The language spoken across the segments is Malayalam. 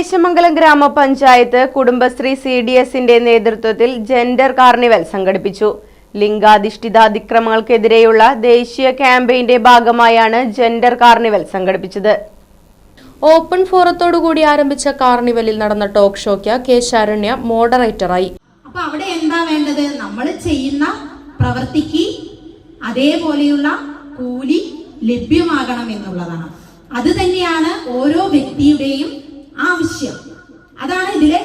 ദേശമംഗലം ഗ്രാമപഞ്ചായത്ത് കുടുംബശ്രീ സി ഡി എസിന്റെ നേതൃത്വത്തിൽ ജെൻഡർ കാർണിവൽ സംഘടിപ്പിച്ചു. ലിംഗാധിഷ്ഠിത അതിക്രമങ്ങൾക്കെതിരെയുള്ള ദേശീയ ക്യാമ്പയിന്റെ ഭാഗമായാണ് ജെൻഡർ കാർണിവൽ സംഘടിപ്പിച്ചത്. ഓപ്പൺ ഫോറത്തോടുകൂടി ആരംഭിച്ച കാർണിവലിൽ നടന്ന ടോക്ക് ഷോയ്ക്ക് കെ ശരണ്യ മോഡറേറ്ററായി. അപ്പൊ അവിടെ എന്താ വേണ്ടത്? നമ്മൾ ചെയ്യുന്ന പ്രവൃത്തിക്ക് അതേപോലെയുള്ള കൂലി ലഭ്യമാകണം എന്നുള്ളതാണ്. അത് തന്നെയാണ് ഓരോ വ്യക്തിയുടെയും ആവശ്യം. അതാണ് ഇതിലെ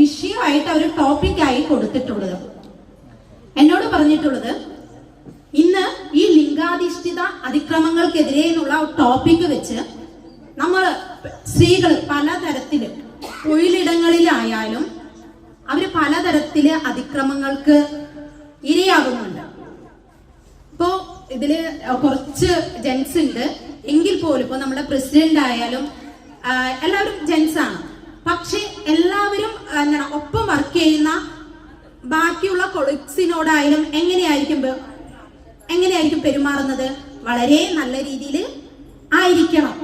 വിഷയമായിട്ട് അവർ ടോപ്പിക്കായി കൊടുത്തിട്ടുള്ളത്. എന്നോട് പറഞ്ഞിട്ടുള്ളത് ഇന്ന് ഈ ലിംഗാധിഷ്ഠിത അതിക്രമങ്ങൾക്കെതിരെ എന്നുള്ള ടോപ്പിക്ക് വെച്ച് നമ്മൾ സ്ത്രീകൾ പലതരത്തിൽ തൊഴിലിടങ്ങളിലായാലും അവർ പലതരത്തിൽ അതിക്രമങ്ങൾക്ക് ഇരയാകുന്നുണ്ട്. ഇപ്പോ ഇതിൽ കുറച്ച് ജെൻസ് ഉണ്ട്. എങ്കിൽ പോലും ഇപ്പൊ നമ്മുടെ പ്രസിഡന്റ് ആയാലും എല്ലാവരും ജെൻസ് ആണ്. പക്ഷെ എല്ലാവരും എന്താണ് ഒപ്പം വർക്ക് ചെയ്യുന്ന ബാക്കിയുള്ള കൊളീഗ്സിനോടായാലും എങ്ങനെയായിരിക്കും എങ്ങനെയായിരിക്കും പെരുമാറുന്നത്? വളരെ നല്ല രീതിയിൽ ആയിരിക്കണം.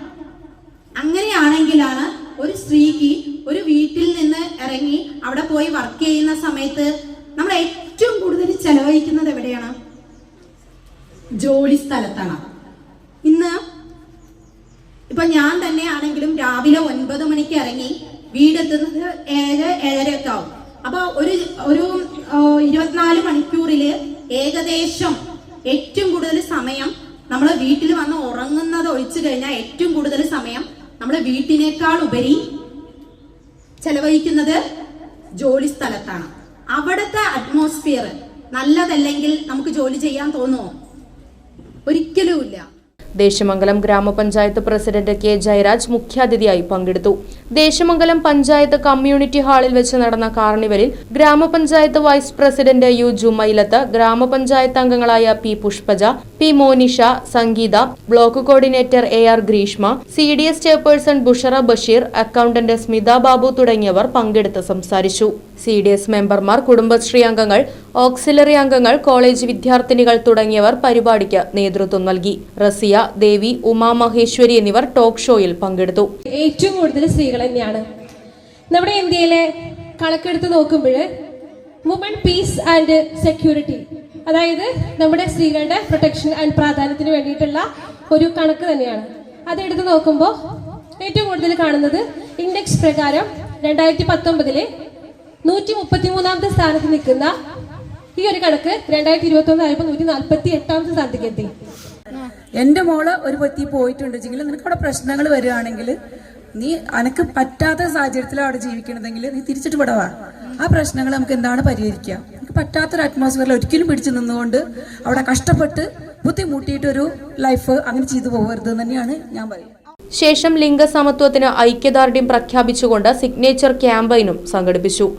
അങ്ങനെയാണെങ്കിലാണ് ഒരു സ്ത്രീക്ക് ഒരു വീട്ടിൽ നിന്ന് ഇറങ്ങി അവിടെ പോയി വർക്ക് ചെയ്യുന്ന സമയത്ത് നമ്മൾ ഏറ്റവും കൂടുതൽ ചെലവഴിക്കുന്നത് എവിടെയാണ്? ജോലി സ്ഥലത്താണ്. ഇന്ന് ഇപ്പൊ ഞാൻ തന്നെ ആണെങ്കിലും രാവിലെ ഒൻപത് മണിക്ക് ഇറങ്ങി വീടെത്തുന്നത് ഏഴ് ഏഴരയൊക്കെ ആവും. അപ്പൊ ഒരു ഒരു ഇരുപത്തിനാല് മണിക്കൂറിൽ ഏകദേശം ഏറ്റവും കൂടുതൽ സമയം നമ്മൾ വീട്ടിൽ വന്ന് ഉറങ്ങുന്നത് ഒഴിച്ചു കഴിഞ്ഞാൽ ഏറ്റവും കൂടുതൽ സമയം നമ്മൾ വീട്ടിനേക്കാൾ ഉപരി ചെലവഴിക്കുന്നത് ജോലി സ്ഥലത്താണ്. അവിടുത്തെ അറ്റ്മോസ്ഫിയർ നല്ലതല്ലെങ്കിൽ നമുക്ക് ജോലി ചെയ്യാൻ തോന്നുമോ ഒരിക്കലുമില്ല ദേശമംഗലം ഗ്രാമപഞ്ചായത്ത് പ്രസിഡന്റ് കെ ജയരാജ് മുഖ്യാതിഥിയായി പങ്കെടുത്തു ദേശമംഗലം പഞ്ചായത്ത് കമ്മ്യൂണിറ്റി ഹാളിൽ വെച്ച് നടന്ന കാർണിവലിൽ ഗ്രാമപഞ്ചായത്ത് വൈസ് പ്രസിഡന്റ് യു ജുമൈലത്ത് ഗ്രാമപഞ്ചായത്ത് അംഗങ്ങളായ P Pushpaja P Monisha Sangeetha block coordinator A R Greeshma C D S chairperson Bushara Basheer accountant Smitha Babu തുടങ്ങിയവർ പങ്കെടുത്ത് സംസാരിച്ചു. സി ഡി എസ് മെമ്പർമാർ കുടുംബശ്രീ അംഗങ്ങൾ ഓക്സിലറി അംഗങ്ങൾ കോളേജ് വിദ്യാർത്ഥിനികൾ തുടങ്ങിയവർ പരിപാടിക്ക് നേതൃത്വം നൽകി. റസിയ ദേവി ഉമാ മഹേശ്വരി എന്നിവർ ടോക്ക് ഷോയിൽ പങ്കെടുത്തു. ഏറ്റവും കൂടുതൽ സ്ത്രീകൾ തന്നെയാണ്. നമ്മുടെ ഇന്ത്യയിലെ കണക്കെടുത്ത് നോക്കുമ്പോൾ വുമൺ പീസ് ആൻഡ് സെക്യൂരിറ്റി അതായത് നമ്മുടെ സ്ത്രീകളുടെ പ്രൊട്ടക്ഷൻ ആൻഡ് പ്രാധാന്യത്തിന് വേണ്ടിയിട്ടുള്ള ഒരു കണക്ക് തന്നെയാണ്. അതെടുത്ത് നോക്കുമ്പോൾ ഏറ്റവും കൂടുതൽ കാണുന്നത് ഇൻഡെക്സ് പ്രകാരം രണ്ടായിരത്തി പത്തൊമ്പതിലെ നൂറ്റി മുപ്പത്തി മൂന്നാമത്തെ സ്ഥാനത്ത് നിൽക്കുന്ന ഈ ഒരു കണക്ക് രണ്ടായിരത്തി ഇരുപത്തി ഒന്ന് ആയപ്പോൾ നൂറ്റി നാൽപ്പത്തി എട്ടാമത്തെ സ്ഥാനത്തേക്ക് എത്തി. എന്റെ മോൾ ഒരു പറ്റി പോയിട്ടുണ്ട്. വെച്ചെങ്കിൽ നിനക്ക് അവിടെ പ്രശ്നങ്ങൾ വരികയാണെങ്കിൽ നീ അനക്ക് പറ്റാത്ത സാഹചര്യത്തിൽ അവിടെ ജീവിക്കണതെങ്കിൽ നീ തിരിച്ചിട്ട് ഇവിടെ വാ. ആ പ്രശ്നങ്ങൾ നമുക്ക് എന്താണ് പരിഹരിക്കുക? നമുക്ക് പറ്റാത്തൊരു അറ്റ്മോസ്ഫിയറിൽ ഒരിക്കലും പിടിച്ചു നിന്നുകൊണ്ട് അവിടെ കഷ്ടപ്പെട്ട് ബുദ്ധിമുട്ടിയിട്ടൊരു ലൈഫ് അങ്ങനെ ചെയ്തു പോകരുത് എന്ന് തന്നെയാണ് ഞാൻ പറയുന്നത്. ശേഷം ലിംഗസമത്വത്തിന് ഐക്യദാർഢ്യം പ്രഖ്യാപിച്ചുകൊണ്ട് സിഗ്നേച്ചർ ക്യാമ്പയിനും സംഘടിപ്പിച്ചു.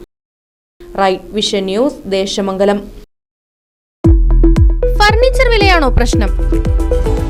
Right vision news Desamangalam. Furniture വിലയാണോ പ്രശ്നം?